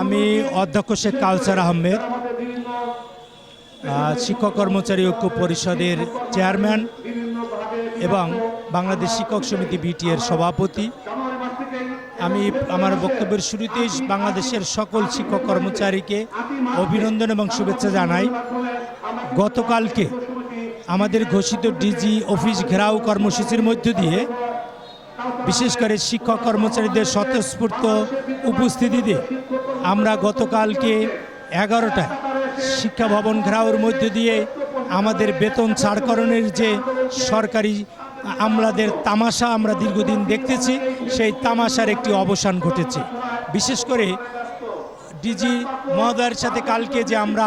আমি অধ্যক্ষ শেখ কাউসার আহমেদ শিক্ষক কর্মচারী ঐক্য পরিষদের চেয়ারম্যান এবং বাংলাদেশ শিক্ষক সমিতি বিটি এর সভাপতি। আমি আমার বক্তব্যের শুরুতেই বাংলাদেশের সকল শিক্ষক কর্মচারীকে অভিনন্দন এবং শুভেচ্ছা জানাই। গতকালকে আমাদের ঘোষিত ডিজি অফিস ঘেরাও কর্মসূচির মধ্য দিয়ে বিশেষ করে শিক্ষক কর্মচারীদের স্বতঃস্ফূর্ত উপস্থিতিতে আমরা গতকালকে এগারোটায় শিক্ষা ভবন ঘেরাওর মধ্য দিয়ে আমাদের বেতন ছাড়করণের যে সরকারি আমলাদের তামাশা আমরা দীর্ঘদিন দেখতেছি, সেই তামাশার একটি অবসান ঘটেছে। বিশেষ করে ডিজি মহোদয়ের সাথে কালকে যে আমরা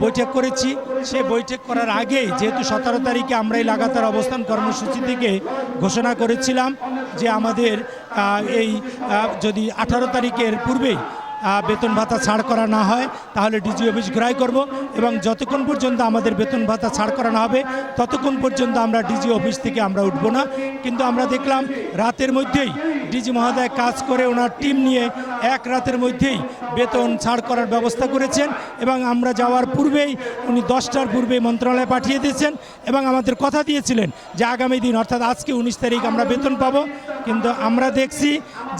বৈঠক করেছি। সে বৈঠক করার আগে যেহেতু সতেরো তারিখে আমরা এই লাগাতার অবস্থান কর্মসূচি থেকে ঘোষণা করেছিলাম যে আমাদের এই যদি আঠারো তারিখের পূর্বেই আহ, বেতন ভাতা ছাড় করা না হয় তাহলে ডিজি অফিস ঘোরাই করব এবং যতক্ষণ পর্যন্ত আমাদের বেতন ভাতা ছাড় করা না হবে ততক্ষণ পর্যন্ত আমরা ডিজি অফিস থেকে আমরা উঠব না। কিন্তু আমরা দেখলাম রাতের মধ্যেই ডিজি মহোদয় কাজ করে ওনার টিম নিয়ে এক রাতের মধ্যেই বেতন ছাড় করার ব্যবস্থা করেছেন এবং আমরা যাওয়ার পূর্বেই উনি দশটার পূর্বে মন্ত্রণালয়ে পাঠিয়ে দিয়েছেন এবং আমাদের কথা দিয়েছিলেন যে আগামী দিন, অর্থাৎ আজকে উনিশ তারিখ আমরা বেতন পাবো। কিন্তু আমরা দেখছি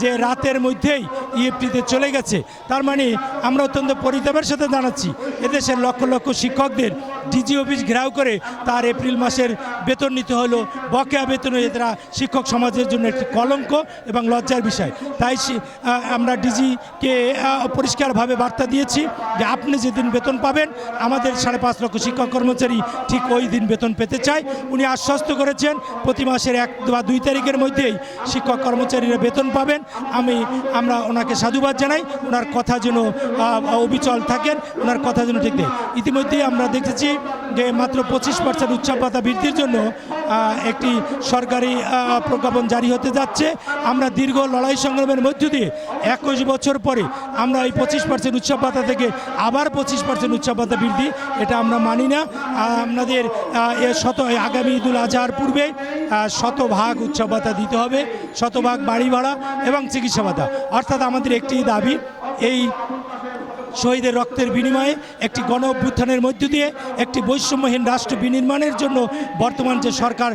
যে রাতের মধ্যেই ইএফটিতে চলে গেছে। তার মানে আমরা অত্যন্ত পরিতাপের সাথে জানাচ্ছি, এদেশের লক্ষ লক্ষ শিক্ষকদের ডিজি অফিস ঘেরাও করে তার এপ্রিল মাসের বেতন নিতে হলো। বকেয়া বেতন তারা শিক্ষক সমাজের জন্য একটি কলঙ্ক এবং লজ্জার বিষয়। তাই আমরা ডিজিকে পরিষ্কারভাবে বার্তা দিয়েছি যে আপনি যেদিন বেতন পাবেন, আমাদের সাড়ে পাঁচ লক্ষ শিক্ষক কর্মচারী ঠিক ওই দিন বেতন পেতে চায়। উনি আশ্বস্ত করেছেন, প্রতি মাসের এক বা দুই তারিখের মধ্যেই শিক্ষক কর্মচারীরা বেতন পাবেন। আমি, আমরা ওনাকে সাধুবাদ জানাই। ওনার কথা যেন অবিচল থাকেন। ওনার কথা যেন ঠিক দেয় ইতিমধ্যেই আমরা দেখেছি যে মাত্র পঁচিশ পার্সেন্ট উচ্চাপাতা বৃদ্ধির জন্য একটি সরকারি প্রজ্ঞাপন জারি হতে যাচ্ছে। আমরা দীর্ঘ লড়াই সংগ্রামের মধ্য দিয়ে একুশ বছর পরে আমরা এই পঁচিশ পার্সেন্ট উৎসব ভাতা থেকে আবার পঁচিশ পার্সেন্ট উৎসব ভাতা বৃদ্ধি এটা আমরা মানি না। আপনাদের শত আগামী ঈদুল আজহার পূর্বে শতভাগ উৎসব ভাতা দিতে হবে, শতভাগ বাড়ি ভাড়া এবং চিকিৎসা ভাতা। অর্থাৎ আমাদের একটি দাবি, এই শহীদের রক্তের বিনিময়ে একটি গণ অভ্যুত্থানের মধ্য দিয়ে একটি বৈষম্যহীন রাষ্ট্র বিনির্মাণের জন্য বর্তমান যে সরকার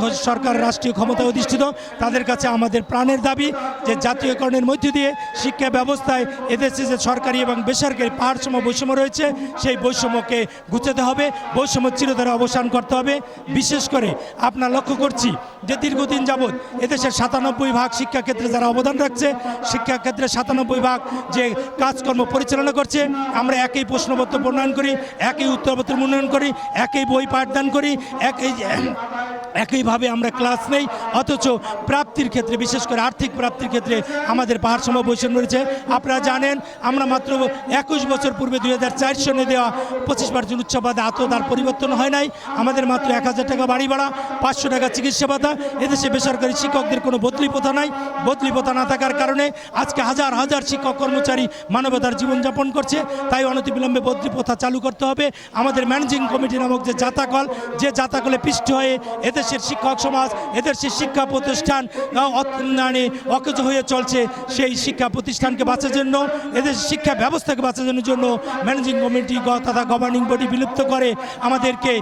ঘ- সরকার রাষ্ট্রীয় ক্ষমতা অধিষ্ঠিত, তাদের কাছে আমাদের প্রাণের দাবি যে জাতীয়করণের মধ্য দিয়ে শিক্ষা ব্যবস্থায় এদেশে যে সরকারি এবং বেসরকারি পাহাড়সম বৈষম্য রয়েছে, সেই বৈষম্যকে গুছাতে হবে, বৈষম্য চিরতরে অবসান করতে হবে। বিশেষ করে আপনার লক্ষ্য করছি যে দীর্ঘদিন যাবৎ এদেশের সাতানব্বই ভাগ শিক্ষাক্ষেত্রে যারা অবদান রাখছে, শিক্ষাক্ষেত্রে সাতানব্বই ভাগ যে কাজকর্ম পরিচালনা করছে। আমরা একই প্রশ্নপত্র প্রণয়ন করি, একই উত্তরপত্র মূল্যায়ন করি, একই বই পাঠদান করি, একই একইভাবে আমরা ক্লাস নেই। অথচ প্রাপ্তির ক্ষেত্রে, বিশেষ করে আর্থিক প্রাপ্তির ক্ষেত্রে আমাদের পাহাড় সম বৈষম্য রয়েছে। আপনারা জানেন, আমরা মাত্র একুশ বছর পূর্বে দুই হাজার চার সনে দেওয়া পঁচিশ পার্সেন্ট উচ্চ ভাতা তার পরিবর্তন হয় নাই। আমাদের মাত্র এক হাজার টাকা বাড়ি ভাড়া, পাঁচশো টাকা চিকিৎসা ভাতা। এদেশে বেসরকারি শিক্ষকদের কোনো বদলি প্রথা নাই। বদলি প্রথা না থাকার কারণে আজকে হাজার হাজার শিক্ষক কর্মচারী মানবতার জীবনযাপন করছে, তাই অনতিবিলম্বে বদলি প্রথা চালু করতে হবে। আমাদের ম্যানেজিং কমিটি নামক যে জাতাকল, যে জাতাকলে পিষ্ট হয়ে এদেশের শিক্ষক সমাজ, এদেশের শিক্ষা প্রতিষ্ঠান মানে অকেজ হয়ে চলছে, সেই শিক্ষা প্রতিষ্ঠানকে বাঁচার জন্য এদেশের শিক্ষা ব্যবস্থাকে বাঁচানোর জন্য ম্যানেজিং কমিটি তথা গভর্নিং বডি বিলুপ্ত করে, আমাদেরকে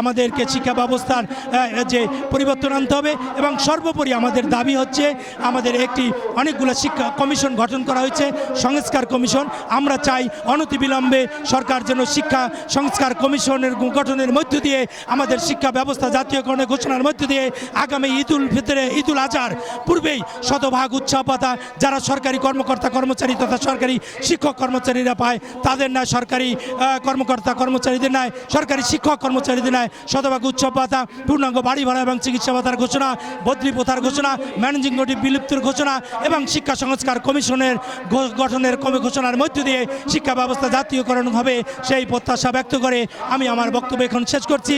আমাদেরকে শিক্ষা ব্যবস্থার যে পরিবর্তন আনতে হবে। এবং সর্বোপরি আমাদের দাবি হচ্ছে, আমাদের একটি অনেকগুলো শিক্ষা কমিশন গঠন করা হয়েছে, সংস্কার কমিশন, আমরা চাই অনতিবিলম্বে সরকার যেন শিক্ষা সংস্কার কমিশনের গঠনের মধ্য দিয়ে, আমাদের শিক্ষা ব্যবস্থা জাতীয়করণের ঘোষণার মধ্য দিয়ে আগামী ঈদুল ফিতরে, ঈদুল আজহার পূর্বেই শতভাগ উৎসাহ যারা সরকারি কর্মকর্তা কর্মচারী তথা সরকারি শিক্ষক কর্মচারীরা পায়, তাদের নয় সরকারি কর্মকর্তা কর্মচারীদের নয় সরকারি শিক্ষক কর্মচারীদের নয় শতভাগ উৎসব ভাতা, পূর্ণাঙ্গ বাড়ি ভাড়া এবং চিকিৎসা ভাতার ঘোষণা, বদলি প্রথার ঘোষণা, ম্যানেজিং কমিটি বিলুপ্তির ঘোষণা এবং শিক্ষা সংস্কার কমিশনের গঠনের কমি ঘোষণার মধ্য দিয়ে শিক্ষা ব্যবস্থা জাতীয়করণ হবে সেই প্রত্যাশা ব্যক্ত করে আমি আমার বক্তব্য এখন শেষ করছি।